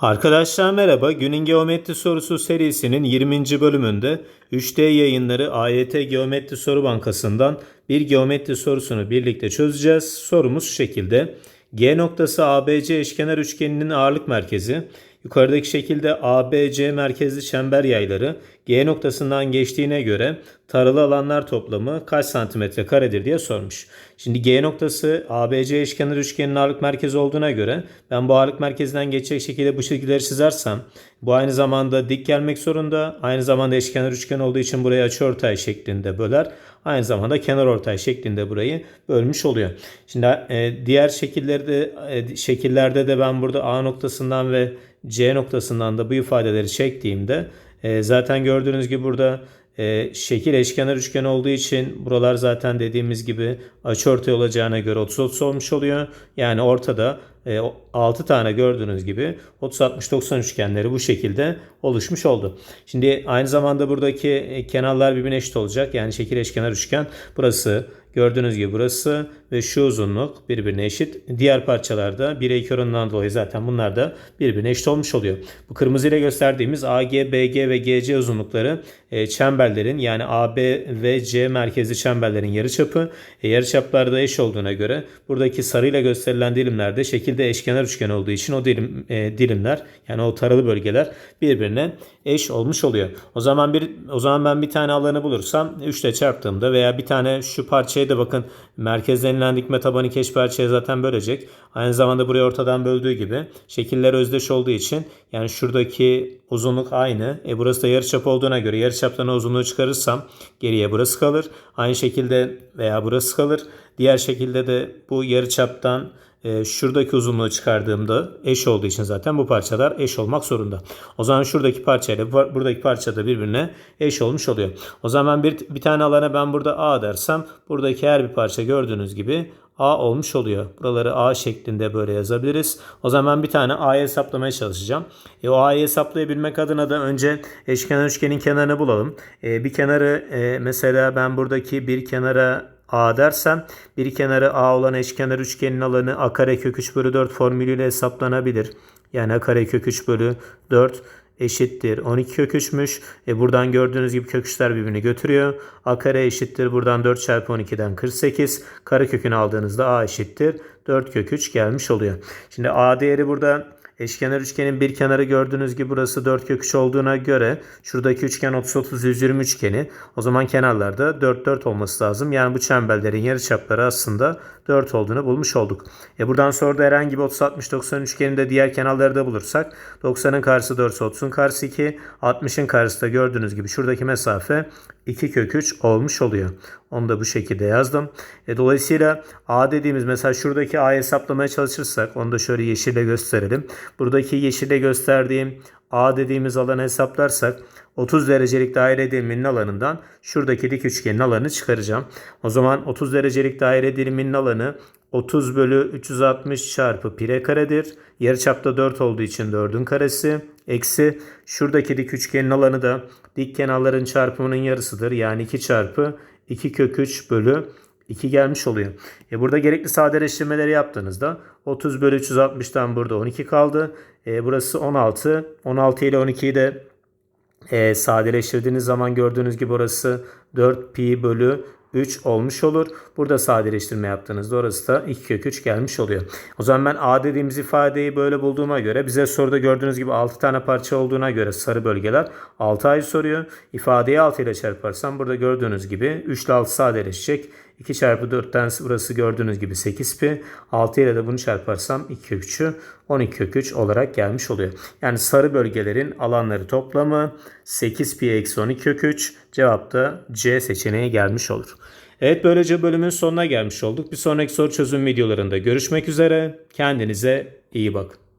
Arkadaşlar merhaba. Günün Geometri Sorusu serisinin 20. bölümünde 3D yayınları AYT Geometri Soru Bankası'ndan bir geometri sorusunu birlikte çözeceğiz. Sorumuz şu şekilde. G noktası ABC eşkenar üçgeninin ağırlık merkezi. Yukarıdaki şekilde ABC merkezli çember yayları G noktasından geçtiğine göre taralı alanlar toplamı kaç santimetre karedir diye sormuş. Şimdi G noktası ABC eşkenar üçgenin ağırlık merkezi olduğuna göre ben bu ağırlık merkezinden geçecek şekilde bu şekilleri çizersem bu aynı zamanda dik gelmek zorunda. Aynı zamanda eşkenar üçgen olduğu için burayı açıortay şeklinde böler. Aynı zamanda kenar ortay şeklinde burayı bölmüş oluyor. Şimdi e, diğer şekillerde e, şekillerde de ben burada A noktasından ve C noktasından da bu ifadeleri çektiğimde e, zaten gördüğünüz gibi burada e, şekil eşkenar üçgen olduğu için buralar zaten dediğimiz gibi açıortay olacağına göre 30-30 olmuş oluyor. Yani ortada e, 6 tane gördüğünüz gibi 30-60-90 üçgenleri bu şekilde oluşmuş oldu. Şimdi aynı zamanda buradaki e, kenarlar birbirine eşit olacak. Yani şekil eşkenar üçgen burası Gördüğünüz gibi burası ve şu uzunluk birbirine eşit. Diğer parçalarda 1'e 2 oranından dolayı zaten bunlar da birbirine eşit olmuş oluyor. Bu kırmızı ile gösterdiğimiz AG, BG ve GC uzunlukları e, çemberlerin yani AB ve C merkezli çemberlerin yarıçapı. E, yarıçaplarda eş olduğuna göre buradaki sarıyla gösterilen dilimlerde şekilde eşkenar üçgen olduğu için o dilim e, dilimler yani o taralı bölgeler birbirine eş olmuş oluyor. O zaman bir o zaman ben bir tane alanı bulursam 3 ile çarptığımda veya bir tane şu parçayı da bakın merkezlenilen dikme tabanı parçaya zaten bölecek. Aynı zamanda buraya ortadan böldüğü gibi şekiller özdeş olduğu için yani şuradaki uzunluk aynı. E burası da yarıçap olduğuna göre yarıçaptan uzunluğu çıkarırsam geriye burası kalır. Aynı şekilde veya burası kalır. Diğer şekilde de bu yarıçaptan e, şuradaki uzunluğu çıkardığımda eş olduğu için zaten bu parçalar eş olmak zorunda. O zaman şuradaki parçayla buradaki parça da birbirine eş olmuş oluyor. O zaman bir, bir tane alana ben burada A dersem buradaki her bir parça gördüğünüz gibi A olmuş oluyor. Buraları A şeklinde böyle yazabiliriz. O zaman bir tane A'yı hesaplamaya çalışacağım. E, o A'yı hesaplayabilmek adına da önce eşkenar üçgenin kenarını bulalım. E, bir kenarı e, mesela ben buradaki bir kenara A dersem bir kenarı A olan eşkenar üçgenin alanı A kare kök 3 bölü 4 formülüyle hesaplanabilir. Yani A kare kök 3 bölü 4 eşittir 12 kök 3'müş. E buradan gördüğünüz gibi kök 3'ler birbirini götürüyor. A kare eşittir buradan 4 çarpı 12'den 48. Kare kökünü aldığınızda A eşittir 4 kök 3 gelmiş oluyor. Şimdi A değeri burada Eşkenar üçgenin bir kenarı gördüğünüz gibi burası 4 kök 3 olduğuna göre şuradaki üçgen 30 30 120 üçgeni o zaman kenarlarda 4 4 olması lazım. Yani bu çemberlerin yarıçapları aslında 4 olduğunu bulmuş olduk. E buradan sonra da herhangi bir 30 60 90 üçgeninde diğer kenarları da bulursak 90'ın karşısı 4 30'un karşısı 2 60'ın karşısı da gördüğünüz gibi şuradaki mesafe 2 kök 3 olmuş oluyor. Onu da bu şekilde yazdım. E, dolayısıyla A dediğimiz mesela şuradaki A'yı hesaplamaya çalışırsak onu da şöyle yeşille gösterelim. Buradaki yeşille gösterdiğim A dediğimiz alanı hesaplarsak 30 derecelik daire diliminin alanından şuradaki dik üçgenin alanını çıkaracağım. O zaman 30 derecelik daire diliminin alanı 30 bölü 360 çarpı pi karedir. Yarıçapta 4 olduğu için 4'ün karesi. Eksi şuradaki dik üçgenin alanı da dik kenarların çarpımının yarısıdır. Yani 2 çarpı 2 kök 3 bölü 2 gelmiş oluyor. E burada gerekli sadeleştirmeleri yaptığınızda 30 bölü 360'tan burada 12 kaldı. E burası 16. 16 ile 12'yi de e, sadeleştirdiğiniz zaman gördüğünüz gibi orası 4 pi bölü 3 olmuş olur. Burada sadeleştirme yaptığınızda orası da 2 kök 3 gelmiş oluyor. O zaman ben A dediğimiz ifadeyi böyle bulduğuma göre bize soruda gördüğünüz gibi 6 tane parça olduğuna göre sarı bölgeler 6 ay soruyor. İfadeyi 6 ile çarparsam burada gördüğünüz gibi 3 ile 6 sadeleşecek. 2 çarpı 4'ten burası gördüğünüz gibi 8 pi. 6 ile de bunu çarparsam 2 kök 3'ü 12 kök 3 olarak gelmiş oluyor. Yani sarı bölgelerin alanları toplamı 8 pi eksi 12 kök 3. Cevap da C seçeneği gelmiş olur. Evet böylece bölümün sonuna gelmiş olduk. Bir sonraki soru çözüm videolarında görüşmek üzere. Kendinize iyi bakın.